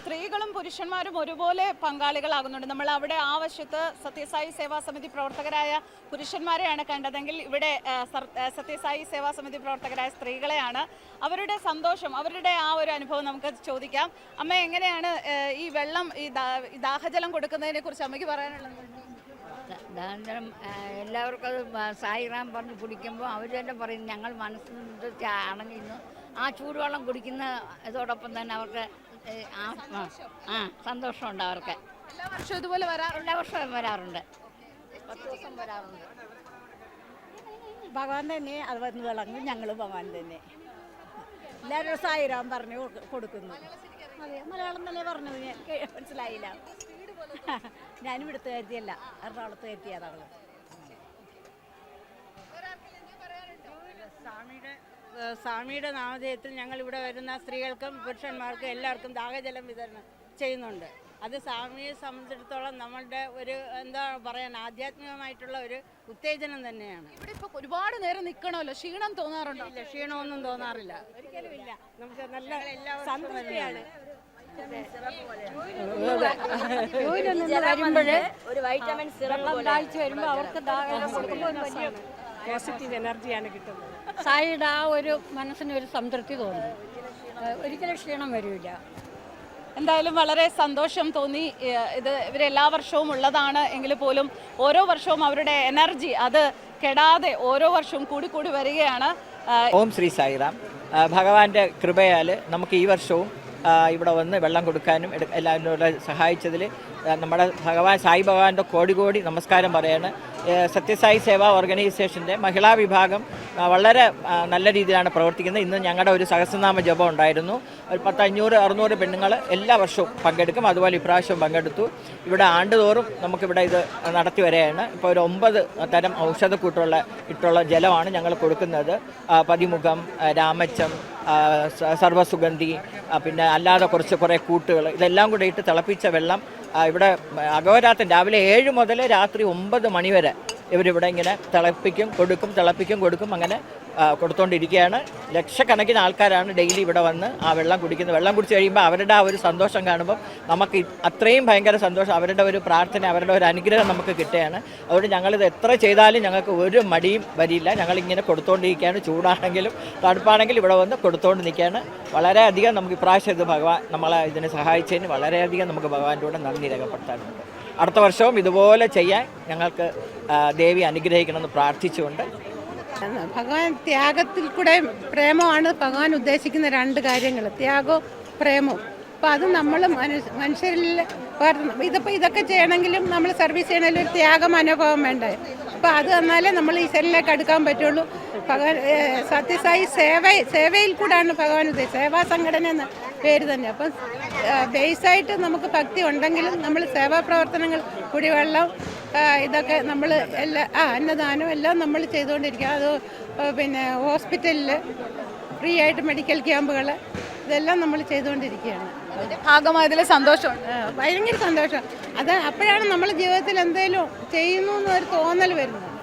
സ്ത്രീകളും പുരുഷന്മാരും ഒരുപോലെ പങ്കാളികളാകുന്നുണ്ട്. നമ്മൾ അവിടെ ആ വശത്ത് സത്യസായി സേവാ സമിതി പ്രവർത്തകരായ പുരുഷന്മാരെയാണ് കണ്ടതെങ്കിൽ ഇവിടെ സത്യസായി സേവാ സമിതി പ്രവർത്തകരായ സ്ത്രീകളെയാണ് അവരുടെ സന്തോഷം അവരുടെ ആ ഒരു അനുഭവം നമുക്ക് ചോദിക്കാം. അമ്മ എങ്ങനെയാണ് ഈ വെള്ളം ഈ ദാഹജലം കൊടുക്കുന്നതിനെ കുറിച്ച് അമ്മയ്ക്ക് പറയാനുള്ളത്? ദാഹജലം എല്ലാവർക്കും അത് സായിറാം പറഞ്ഞ് കുടിക്കുമ്പോൾ അവർ തന്നെ പറയും ഞങ്ങൾ മനസ്സിൽ അണങ്ങിയിരുന്നു ആ ചൂടുവെള്ളം കുടിക്കുന്ന ഇതോടൊപ്പം തന്നെ അവർക്ക് ആ സന്തോഷമുണ്ട് അവർക്ക്. എല്ലാ വർഷവും ഇതുപോലെ വരാറുണ്ട് എല്ലാ വർഷവും വരാറുണ്ട്. പത്ത് ദിവസം വരാറുണ്ട്. ഭഗവാൻ തന്നെ അത് വന്ന് വിളങ്ങും ഞങ്ങൾ ഭഗവാൻ തന്നെ. എല്ലാവരും സായിരാം പറഞ്ഞു കൊടുക്കുന്നു. അതെ മലയാളം തന്നെ പറഞ്ഞത് ഞാൻ കേ- മനസ്സിലായില്ല. ഞാനും ഇവിടുത്തെ കരുതിയല്ല. എറണാകുളത്ത് കരുതിയതാണ്. സ്വാമിയുടെ സ്വാമിയുടെ നാമധേയത്തിൽ ഞങ്ങൾ ഇവിടെ വരുന്ന സ്ത്രീകൾക്കും പുരുഷന്മാർക്കും എല്ലാവർക്കും ദാഹജലം വിതരണം ചെയ്യുന്നുണ്ട്. അത് സ്വാമിയെ സംബന്ധിച്ചിടത്തോളം നമ്മളുടെ ഒരു എന്താ പറയാൻ ആധ്യാത്മികമായിട്ടുള്ള ഒരു ഉത്തേജനം തന്നെയാണ്. ഇവിടെ ഇപ്പൊ ഒരുപാട് നേരം നിൽക്കണമല്ലോ ക്ഷീണം തോന്നാറുണ്ടോ? ഇല്ല ക്ഷീണമൊന്നും തോന്നാറില്ല. ഒരിക്കലും ഇല്ല. നമുക്ക് നല്ല സംതൃപ്തിയാണ്. ഒരു വൈറ്റമിൻ സിറപ്പ് വരുമ്പോൾ അവർക്ക് ദാഹം കൊടുക്കുമ്പോൾ വലിയ പോസിറ്റീവ് എനർജിയാണ് കിട്ടുന്നത്. സായിയുടെ ആ ഒരു മനസ്സിന് ഒരു സംതൃപ്തി തോന്നും. ഒരിക്കലും ക്ഷീണം വരില്ല എന്തായാലും വളരെ സന്തോഷം തോന്നി. ഇത് ഇവരെല്ലാ വർഷവും ഉള്ളതാണ് എങ്കിൽ പോലും ഓരോ വർഷവും അവരുടെ എനർജി അത് കെടാതെ ഓരോ വർഷവും കൂടി കൂടി വരികയാണ്. ഓം ശ്രീ സായിറാം. ഭഗവാന്റെ കൃപയാൽ നമുക്ക് ഈ വർഷവും ഇവിടെ വന്ന് വെള്ളം കൊടുക്കാനും എല്ലാവരും സഹായിച്ചതിൽ നമ്മുടെ ഭഗവാൻ സായി ഭഗവാന്റെ കോടി കോടി നമസ്കാരം പറയാണ്. സത്യസായി സേവാ ഓർഗനൈസേഷന്റെ മഹിളാ വിഭാഗം വളരെ നല്ല രീതിയിലാണ് പ്രവർത്തിക്കുന്നത്. ഇന്ന് ഞങ്ങളുടെ ഒരു സഹസ്രനാമ ജപം ഉണ്ടായിരുന്നു. ഒരു പത്ത് അഞ്ഞൂറ് അറുന്നൂറ് പെണ്ണുങ്ങൾ എല്ലാ വർഷവും പങ്കെടുക്കും. അതുപോലെ ഇപ്രാവശ്യവും പങ്കെടുത്തു. ഇവിടെ ആണ്ടുതോറും നമുക്കിവിടെ ഇത് നടത്തി വരികയാണ്. ഇപ്പോൾ ഒരു ഒമ്പത് തരം ഔഷധക്കൂട്ടുള്ള ഇട്ടുള്ള ജലമാണ് ഞങ്ങൾ കൊടുക്കുന്നത്. പതിമുഖം രാമച്ചം ആ, സ- സർവസുഗന്ധി ആ, പിന്നെ അല്ലാതെ കുറച്ച് കുറേ കൂട്ടുകൾ ഇതെല്ലാം കൂടെ ഇട്ട് തിളപ്പിച്ച വെള്ളം ഇവിടെ അഘോരാത്രം രാവിലെ ഏഴ് മുതൽ രാത്രി ഒമ്പത് മണി വരെ ഇവരിവിടെ ഇങ്ങനെ തിളപ്പിക്കും കൊടുക്കും തിളപ്പിക്കും കൊടുക്കും അങ്ങനെ കൊടുത്തുകൊണ്ടിരിക്കുകയാണ് ലക്ഷക്കണക്കിന് ആൾക്കാരാണ് ഡെയിലി ഇവിടെ വന്ന് ആ വെള്ളം കുടിക്കുന്നത്. വെള്ളം കുടിച്ച് കഴിയുമ്പോൾ അവരുടെ ആ ഒരു സന്തോഷം കാണുമ്പോൾ നമുക്ക് അത്രയും ഭയങ്കര സന്തോഷം. അവരുടെ ഒരു പ്രാർത്ഥന അവരുടെ ഒരു അനുഗ്രഹം നമുക്ക് കിട്ടുകയാണ്. അതുകൊണ്ട് ഞങ്ങളിത് എത്ര ചെയ്താലും ഞങ്ങൾക്ക് ഒരു മടിയും വരില്ല. ഞങ്ങളിങ്ങനെ കൊടുത്തുകൊണ്ടിരിക്കുകയാണ് ചൂടാണെങ്കിലും തണുപ്പാണെങ്കിലും ഇവിടെ വന്ന് കൊടുത്തുകൊണ്ട് നിൽക്കുകയാണ് വളരെയധികം നമുക്ക് ഇപ്രാവശ്യം ഇത് ഭഗവാൻ നമ്മളെ ഇതിനെ സഹായിച്ചതിന് വളരെയധികം നമുക്ക് ഭഗവാന്റെ കൂടെ നന്ദി രേഖപ്പെടുത്താനുണ്ട്. അടുത്ത വർഷവും ഇതുപോലെ ചെയ്യാൻ ഞങ്ങൾക്ക് ദേവി അനുഗ്രഹിക്കണമെന്ന് പ്രാർത്ഥിച്ചുകൊണ്ട്. ഭഗവാൻ ത്യാഗത്തിൽ കൂടെ പ്രേമമാണ് ഭഗവാൻ ഉദ്ദേശിക്കുന്ന രണ്ട് കാര്യങ്ങൾ ത്യാഗവും പ്രേമവും. അപ്പോൾ അത് നമ്മൾ മനു- മനുഷ്യരിൽ ഇതിപ്പോൾ ഇതൊക്കെ ചെയ്യണമെങ്കിലും നമ്മൾ സർവീസ് ചെയ്യണമെങ്കിലും ഒരു ത്യാഗം അനുഭവം വേണ്ടേ? അപ്പോൾ അത് തന്നാലേ നമ്മൾ ഈശ്വരനിലേക്ക് അടുക്കാൻ പറ്റുള്ളൂ. ഭഗവാൻ സത്യസായി സേവ സേവയിൽ കൂടാണ് ഭഗവാൻ ഉദ്ദേശിച്ചത്. സേവാ സംഘടന എന്ന പേര് തന്നെ. അപ്പം ബേസായിട്ട് നമുക്ക് ഭക്തി ഉണ്ടെങ്കിലും നമ്മൾ സേവാ പ്രവർത്തനങ്ങൾ കുടിവെള്ളം ഇതൊക്കെ നമ്മൾ എല്ലാ ആ അന്നദാനം എല്ലാം നമ്മൾ ചെയ്തുകൊണ്ടിരിക്കുക. അത് പിന്നെ ഹോസ്പിറ്റലിൽ ഫ്രീ ആയിട്ട് മെഡിക്കൽ ക്യാമ്പുകൾ ഇതെല്ലാം നമ്മൾ ചെയ്തുകൊണ്ടിരിക്കുകയാണ്. ഭാഗമായതിൽ സന്തോഷമുണ്ട്. ആ, ഭയങ്കര സന്തോഷം. അത് അപ്പോഴാണ് നമ്മൾ ജീവിതത്തിൽ എന്തെങ്കിലും ചെയ്യുന്നു എന്നൊരു തോന്നൽ വരുന്നത്.